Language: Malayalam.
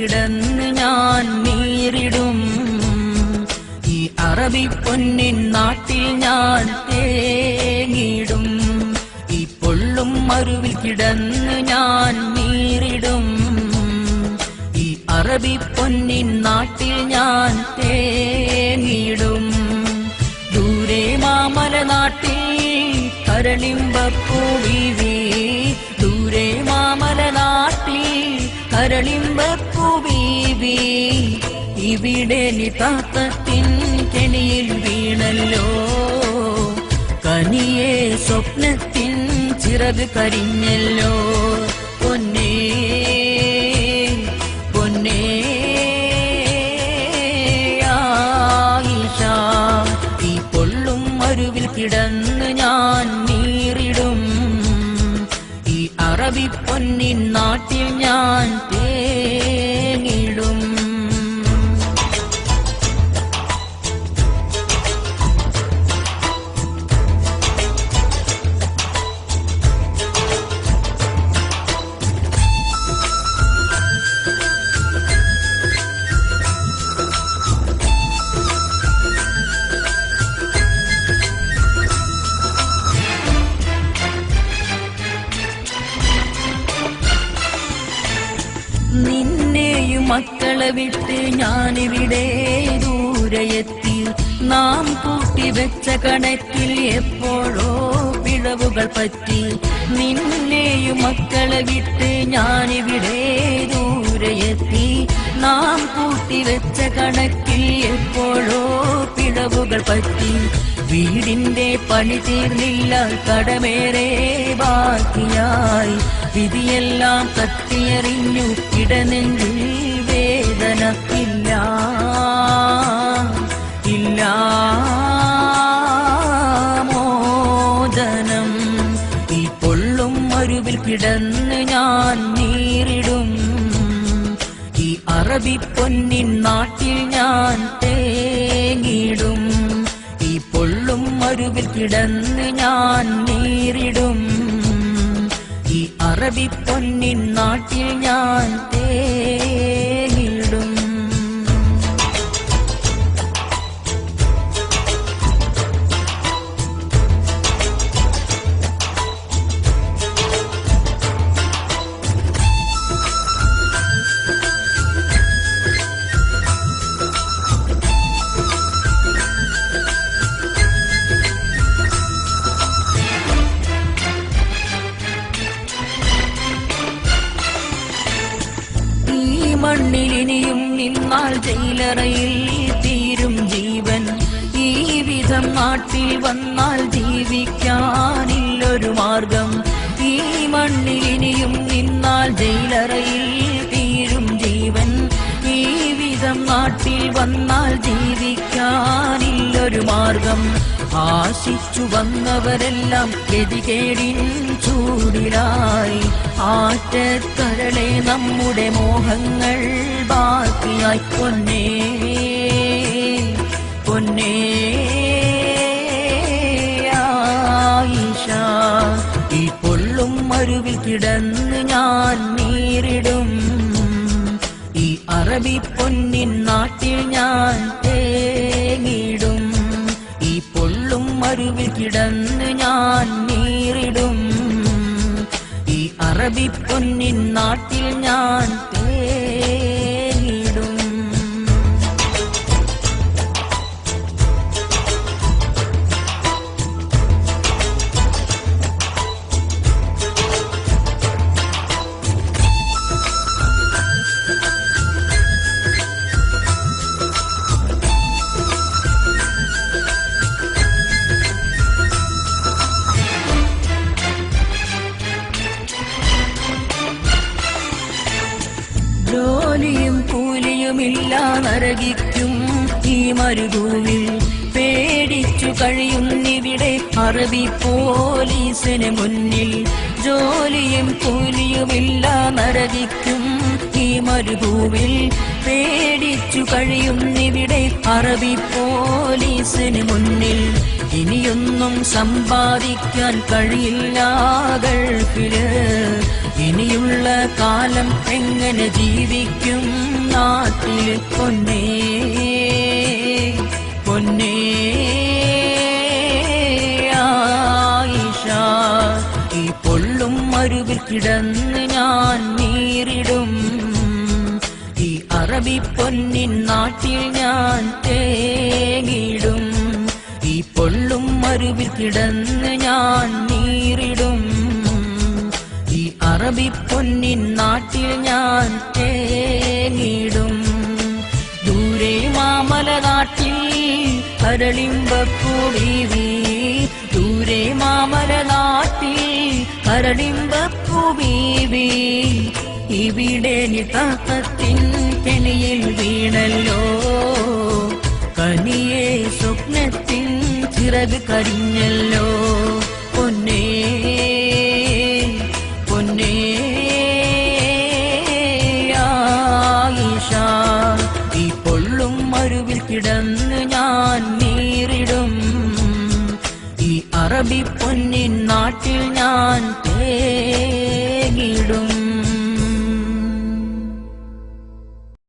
കിടന്ന് ഞാൻ നീറിടും ഈ അറബി പൊന്നിൻ നാട്ടിൽ ഞാൻ തേങ്ങിടും ഈ പൊള്ളും മരുവിൽ കിടന്ന് ഞാൻ നീറിടും ഈ അറബി പൊന്നിൻ നാട്ടിൽ ഞാൻ തേങ്ങിടും ദൂരെ മാമല നാട്ടിൽ കരളിമ്പൂവി ദൂരെ മാമല നാട്ടിൽ കരളിമ്പപ്പൂവി ഇവിടെ നിതാത്തത്തിൻ കെണിയിൽ വീണല്ലോ. കനിയെ സ്വപ്നത്തിൻ ചിറക് കരിഞ്ഞല്ലോ. പൊന്നേ പൊന്നേ ആയിഷ ഈ പൊള്ളും അരുവിൽ കിടന്ന് ഞാൻ നീറിടും. ഈ അറബി പൊന്നിൻ നാട്ടിൽ ഞാൻ മക്കളെ വിട്ട് ഞാനിവിടെ ദൂരയെത്തി. നാം കൂട്ടിവെച്ച കണക്കിൽ എപ്പോഴോ പിഴവുകൾ പറ്റി. നിന്നെയും മക്കളെ വിട്ട് ഞാനിവിടെ ദൂരയെത്തി. നാം കൂട്ടിവെച്ച കണക്കിൽ എപ്പോഴോ പിഴവുകൾ പറ്റി. വീടിന്റെ പണി തീർന്നില്ല കടമേറെ ബാക്കിയായി. വിധിയെല്ലാം തട്ടിയെറിഞ്ഞു കിടനെഞ്ചിൽ വേദന ഇല്ല മോചനം. ഈ പൊള്ളും മരുവിൽ കിടന്ന് ഞാൻ നീറിടും. ഈ അറബി പൊന്നിൻ നാട്ടിൽ ഞാൻ തേങ്ങിടും. ഈ പൊള്ളും മരുവിൽ കിടന്ന് ഞാൻ നീറിടും. ഈ അറബി പൊന്നിൻ നാട്ടിൽ ഞാൻ തേങ്ങിടും ജയിലറയിൽ തീരും ജീവൻ. ഈ വിധം നാട്ടിൽ വന്നാൽ ജീവിക്കാനില്ലൊരു മാർഗം. ഈ മണ്ണിൽ ഇനിയും നിന്നാൽ ജയിലറയിൽ തീരും ജീവൻ. ഈ വിധം നാട്ടിൽ വന്നാൽ ജീവിക്കാനില്ലൊരു മാർഗം. ആശിച്ചു വന്നവരെല്ലാം ഗതികേടിൻ ചൂടിലായി. ആറ്റക്കരളെ നമ്മുടെ മോഹങ്ങൾ ബാക്കിയായി. പൊന്നേ പൊന്നേ മരുവിൽ കിടന്ന് ഞാൻ നീരിടും. ഈ അറബി പൊന്നിൻ നാട്ടിൽ ഞാൻ തേങ്ങിടും. മരുവിൽ കിടന്ന് ഞാൻ നീറിടും. ഈ അറബി പൊന്നിൻ നാട്ടിൽ നരകിക്കും ഈ മരുഭൂമിൽ പേടിച്ചു കഴിയുന്നിവിടെ അറബി പോലീസിന് മുന്നിൽ. ജോലിയും കൂലിയുമില്ല നരകിക്കും ഈ മരുഭൂമിൽ പേടിച്ചു കഴിയുന്നിവിടെ അറബി പോലീസിന് മുന്നിൽ. ഇനിയൊന്നും സമ്പാദിക്കാൻ കഴിയില്ല ഗൾഫിൽ. ഇനിയുള്ള കാലം എങ്ങനെ ജീവിക്കും നാട്ടിൽ പൊന്നേ പൊന്നേ ഈ പൊള്ളും മരുവിൽ കിടന്ന് ഞാൻ നീറിടും. അറബി പൊന്നിൻ നാട്ടിൽ ഞാൻ തേങ്ങിടും. ഈ പൊള്ളും മരുവിൽ കിടന്ന് ഞാൻ നീറിടും. ഈ അറബി പൊന്നിൻ നാട്ടിൽ ഞാൻ തേങ്ങിടും. ദൂരെ മാമല നാട്ടിൽ ബീവി ദൂരെ മാമല നാട്ടിൽ കരളിമ്പപ്പൂ ഇവിടെ നിതാക്കത്തിൻ കെണിയിൽ വീണല്ലോ. കനിയെ സ്വപ്നത്തിൻ ചിറക് കരിഞ്ഞല്ലോ. പൊന്നേ പൊന്നേ ആയിഷ ഈ പൊള്ളും മരുവിൽ കിടന്ന് ഞാൻ നീറിടും. ഈ അറബി പൊന്നിൻ നാട്ടിൽ ഞാൻ തേങ്ങിടും.